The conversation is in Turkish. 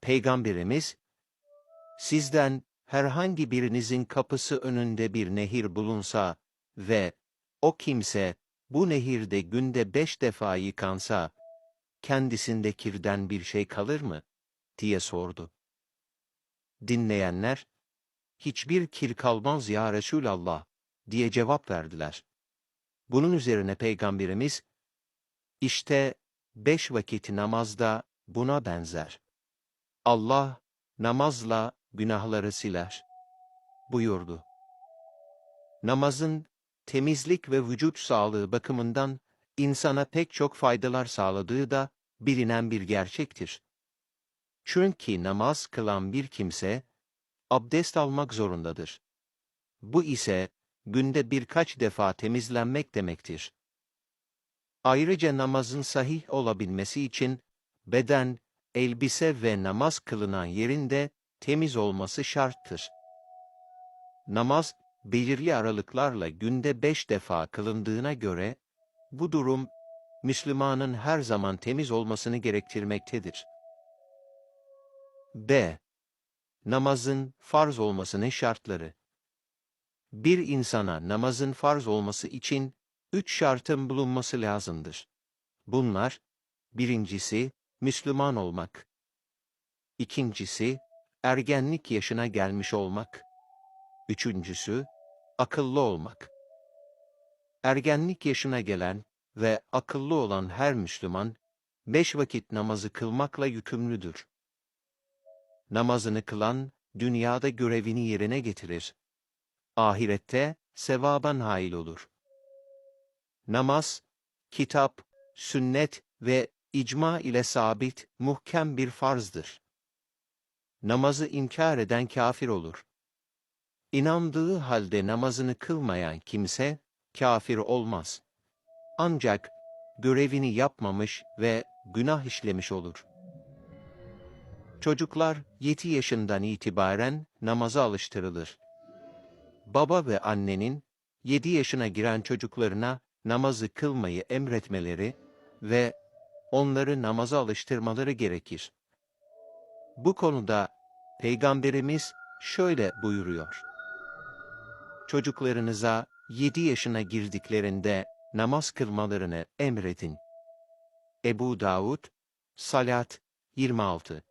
Peygamberimiz, sizden herhangi birinizin kapısı önünde bir nehir bulunsa ve o kimse bu nehirde günde beş defa yıkansa, kendisinde kirden bir şey kalır mı? diye sordu. Dinleyenler, hiçbir kir kalmaz ya Resulallah, diye cevap verdiler. Bunun üzerine Peygamberimiz, işte beş vakit namazda buna benzer. Allah, namazla günahları siler. buyurdu. Namazın, temizlik ve vücut sağlığı bakımından insana pek çok faydalar sağladığı da bilinen bir gerçektir. Çünkü namaz kılan bir kimse, abdest almak zorundadır. Bu ise, günde birkaç defa temizlenmek demektir. Ayrıca namazın sahih olabilmesi için, beden, elbise ve namaz kılınan yerinde temiz olması şarttır. Namaz, belirli aralıklarla günde beş defa kılındığına göre, bu durum, Müslümanın her zaman temiz olmasını gerektirmektedir. B. Namazın farz olmasının şartları. Bir insana namazın farz olması için üç şartın bulunması lazımdır. Bunlar, birincisi, Müslüman olmak. İkincisi, ergenlik yaşına gelmiş olmak. Üçüncüsü, akıllı olmak. Ergenlik yaşına gelen ve akıllı olan her Müslüman, beş vakit namazı kılmakla yükümlüdür. Namazını kılan, dünyada görevini yerine getirir. Ahirette, sevaba nail olur. Namaz, kitap, sünnet ve icma ile sabit, muhkem bir farzdır. Namazı inkar eden kafir olur. İnandığı halde namazını kılmayan kimse, kafir olmaz. Ancak, görevini yapmamış ve günah işlemiş olur. Çocuklar 7 yaşından itibaren namaza alıştırılır. Baba ve annenin 7 yaşına giren çocuklarına namazı kılmayı emretmeleri ve onları namaza alıştırmaları gerekir. Bu konuda Peygamberimiz şöyle buyuruyor. Çocuklarınıza 7 yaşına girdiklerinde namaz kılmalarını emredin. Ebu Davud, Salat 26